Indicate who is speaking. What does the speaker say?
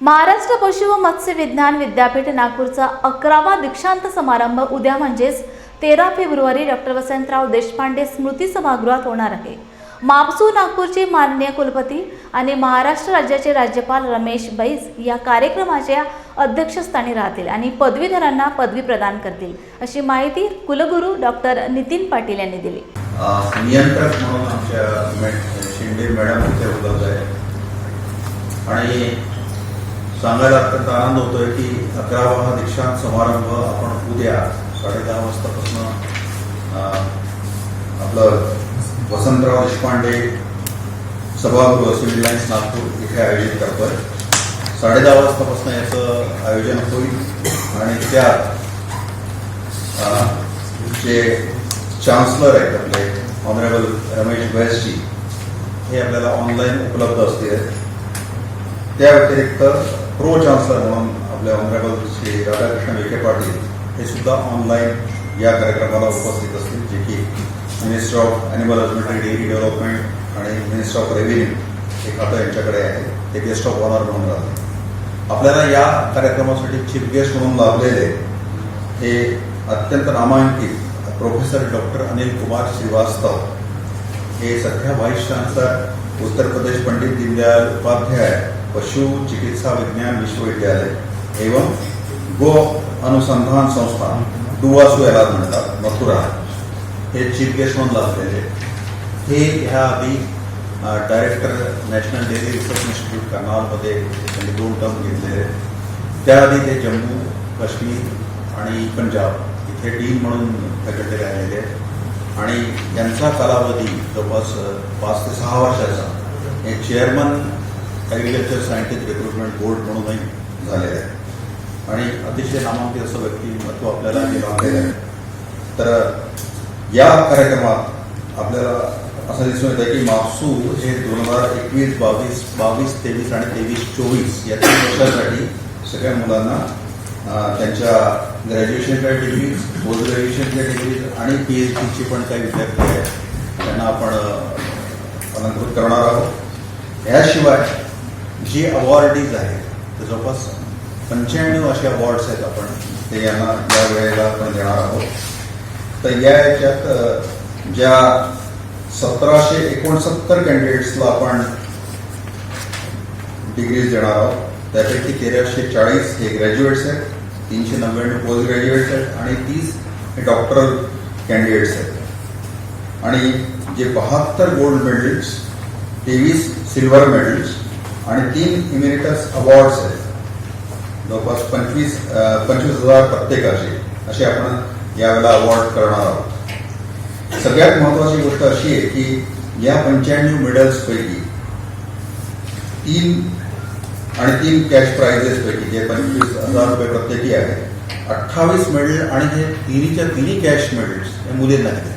Speaker 1: महाराष्ट्र पशु व मत्स्य विज्ञान विद्यापीठ नागपूरचा अकरावा दीक्षांत समारंभ उद्या म्हणजेच तेरा फेब्रुवारी डॉक्टर वसंतराव देशपांडे स्मृती सभागृहात होणार आहे. मापसू नागपूरचे माननीय कुलपती आणि महाराष्ट्र राज्याचे राज्यपाल रमेश बैस या कार्यक्रमाच्या अध्यक्षस्थानी राहतील आणि पदवीधरांना पदवी प्रदान करतील अशी माहिती कुलगुरू डॉक्टर नितीन पाटील यांनी दिली.
Speaker 2: नियंत्रक म्हणून आमच्या शिंदे मॅडम उपलब्ध आहे आणि सांगायला अत्यंत आनंद होतोय की अकरावा हा दीक्षांत समारंभ आपण उद्या साडे दहा वाजतापासून आपलं वसंतराव देशपांडे सभागृह सिव्हिल लाईन्स नागपूर इथे आयोजित करतोय. साडे दहा वाजतापासून याचं आयोजन होईल आणि त्यात जे चान्सलर आहेत आपले ऑनरेबल रमेश बैसजी हे आपल्याला ऑनलाईन उपलब्ध असतील. त्या व्यतिरिक्त प्रो चान्सलर म्हणून आपले ऑनरेबल श्री राधाकृष्ण विखे पाटील हे सुद्धा ऑनलाईन या कार्यक्रमाला उपस्थित असतील जे की minister of animal husbandry dairy development आणि मिनिस्टर ऑफ रेव्हेन्यू हे खातं यांच्याकडे आहे. ते गेस्ट ऑफ ऑनर म्हणून राहते आपल्याला या कार्यक्रमासाठी चीफ गेस्ट म्हणून लाभलेले हे अत्यंत नामांकित प्रोफेसर डॉक्टर अनिल कुमार श्रीवास्तव हे सध्या व्हाईस चान्सलर उत्तर प्रदेश पंडित दीनदयाल उपाध्याय पशु चिकित्सा विज्ञान विश्वविद्यालय एवं गो अनुसंधान संस्था डुवासू याला म्हणतात मथुरा. हे चीफ गेस्ट म्हणून लाभलेले हे ह्या आधी director national dairy research institute कर्नालमध्ये त्यांनी दोन टर्म घेतलेले त्याआधी ते जम्मू काश्मीर आणि पंजाब इथे डीन म्हणून फॅकल्टी राहिलेले आहेत. आणि यांचा कालावधी जवळपास पाच ते सहा वर्षाचा. हे chairman agriculture scientist recruitment board म्हणूनही झालेले आहे. आणि अतिशय नामांकित असं व्यक्तिमत्व आपल्याला हे लाभलेलं आहे. तर या कार्यक्रमात आपल्याला असं दिसून येतं की मापसू हे दोन हजार एकवीस बावीस बावीस तेवीस आणि तेवीस चोवीस या तीन वर्षासाठी सगळ्या मुलांना त्यांच्या ग्रॅज्युएशनच्या डिग्रीज पोस्ट ग्रॅज्युएशनच्या डिग्रीज आणि पी एच डीचे पण काही विद्यार्थी आहेत. त्यांना आपण अलंकृत करणार आहोत. याशिवाय जी अवॉर्डीज आहेत जवळपास पंच्याण्णव असे अवॉर्ड्स आहेत आपण ते यांना या वेळेला आपण देणार आहोत. तर या याच्यात ज्या सतराशे एकोणसत्तर कॅन्डिडेट्सला आपण डिग्रीज देणार आहोत त्यापैकी तेराशे चाळीस हे ग्रॅज्युएट्स आहेत तीनशे नव्याण्णव पोस्ट ग्रॅज्युएट्स आहेत आणि तीस हे डॉक्टरल कॅन्डिडेट्स आहेत. आणि जे बहात्तर गोल्ड मेडल्स तेवीस सिल्वर मेडल्स तीन इमेरिटस अवॉर्ड्स आहेत. जवळपास पंचवीस पंचवीस हजार प्रत्येकाचे असे आपण यावेळेला अवॉर्ड करणार आहोत. सगळ्यात महत्वाची गोष्ट अशी आहे की या पंच्याण्णव मेडल्स पैकी तीन आणि तीन कॅश प्राइजेस पैकी जे पंचवीस हजार रुपये प्रत्येकी आहे अठ्ठावीस मेडल आणि हे तिन्हीच्या तिन्ही कॅश मेडल्स हे मुलींना दिले.